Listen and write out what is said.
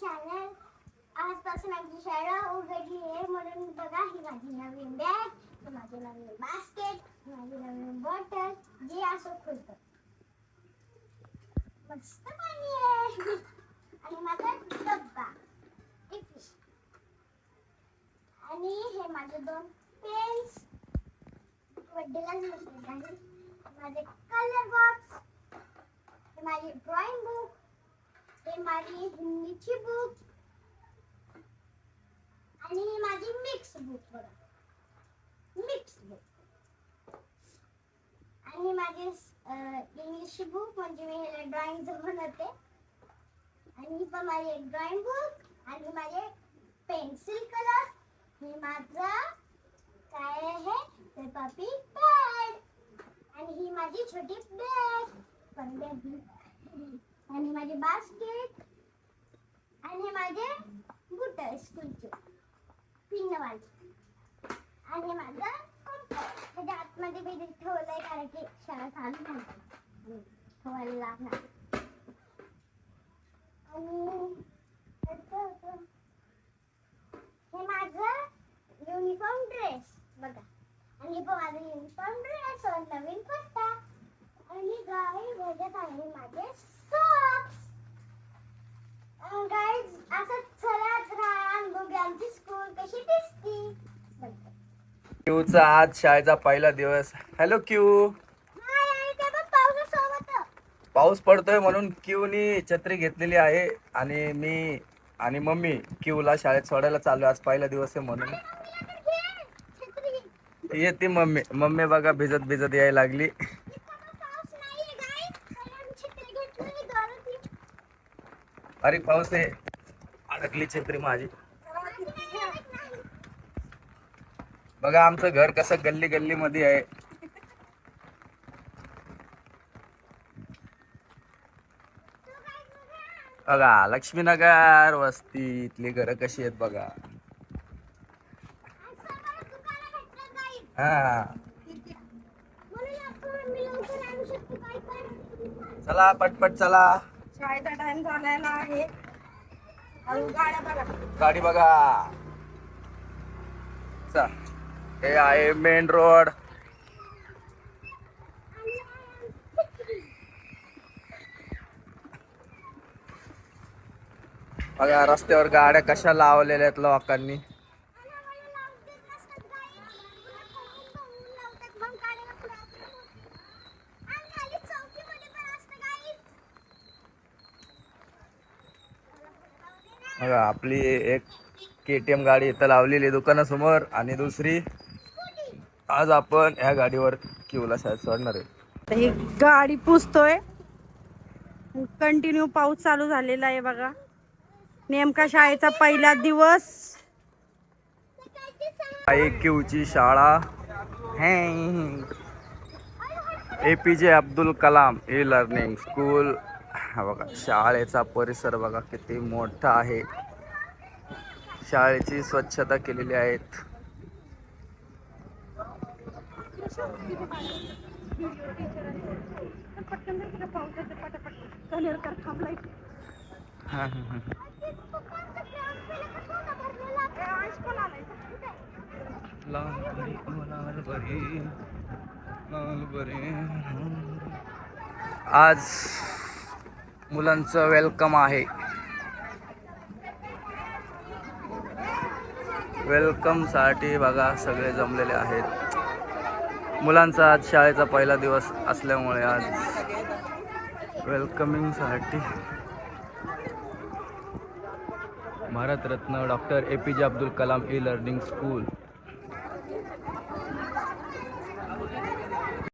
Channel आजपासून आमची शाळा उघडली आहे म्हणून बघा ही माझी नवीन बॅग माझी नवीन बास्केट माझी नवीन बॉटल जे असं खुलतं. मस्त पाणी आहे. आणि माझा डब्बा. आणि हे माझे दोन पेन्स बड्डेलाच घेतले माझे कलर बॉक्स हे माझी ड्रॉइंग बुक हे माझी हिंदीची बुक आणि ही माझी मिक्स बुक बघा. मिक्स बुक आणि माझी इंग्लिश बुक म्हणजे मी ह्याला ड्रॉइंग म्हणते. आणि ही पण माझी एक ड्रॉइंग बुक आणि माझे पेन्सिल कलर हे माझा काय आहे? ते पापी पॅड आणि ही माझी छोटी बॅग पण बॅग आणि माझे बास्केट आणि माझे बुट स्कूलचे पिनवाले आणि माझं त्याच्या म्हणजे आतमध्ये मी ठेवलंय कारण की शाळा चालू झाली. ठेवायला लागणार. आणि हे माझं युनिफॉर्म ड्रेस बघा. आणि माझा माझं युनिफॉर्म ड्रेस नवीन पत्ता. गाई बघत आहे माझे सॉक्स गाईज असं चलत राहा आणि बघूया आमची स्कूल कशी दिसती. क्यूचा आज शाळेचा पहिला दिवस. हॅलो क्यू पाऊस पडतोय म्हणून क्यूनी छत्री घेतलेली आहे. आणि मी आणि मम्मी क्यूला शाळेत सोडायला चाललो आज पहिला दिवस आहे म्हणून. येते मम्मी. मम्मी बघा भिजत भिजत यायला लागली इथं पण पाऊस नाहीये, guys. पण आम्ही छत्री घेतली, जोरात येईल. अरे पाऊस आहे. अडकली छत्री माझी. बघा आमचं घर कसं गल्ली गल्ली मध्ये आहे. बघा. लक्ष्मीनगर वस्ती इथली घरं कशी आहेत बघा. हा. चला पटपट चला. शाळेचा टाइम झालेला आहे. हळू गाड्या बघा. गाडी बघा. चला. हे आहे मेन रोड बघा रस्त्यावर गाड्या कशा लावलेल्या आहेत लोकांनी. बघा आपली एक के टी एम गाडी इथं लावलेली आहे दुकानासमोर. आणि दुसरी आज आपण ह्या गाडीवर किवला शाळेत सोडणार आहे. ही गाडी पुसतोय. कंटिन्यू पाऊस चालू झालेला आहे बघा. नेमका शाळेचा पहिला दिवस. क्यूची शाळा. A P J Abdul Kalam e learning school. हा बघा शाळेचा परिसर बघा किती मोठा आहे. शाळेची स्वच्छता केलेली आहेत. आज मुलांचं वेलकम आहे. वेलकमसाठी बघा सगळे जमलेले आहेत. मुलांचा आज शाळेचा पहिला दिवस असल्यामुळे आज वेलकमिंगसाठी Bharat Ratna doctor A P J Abdul Kalam e learning school.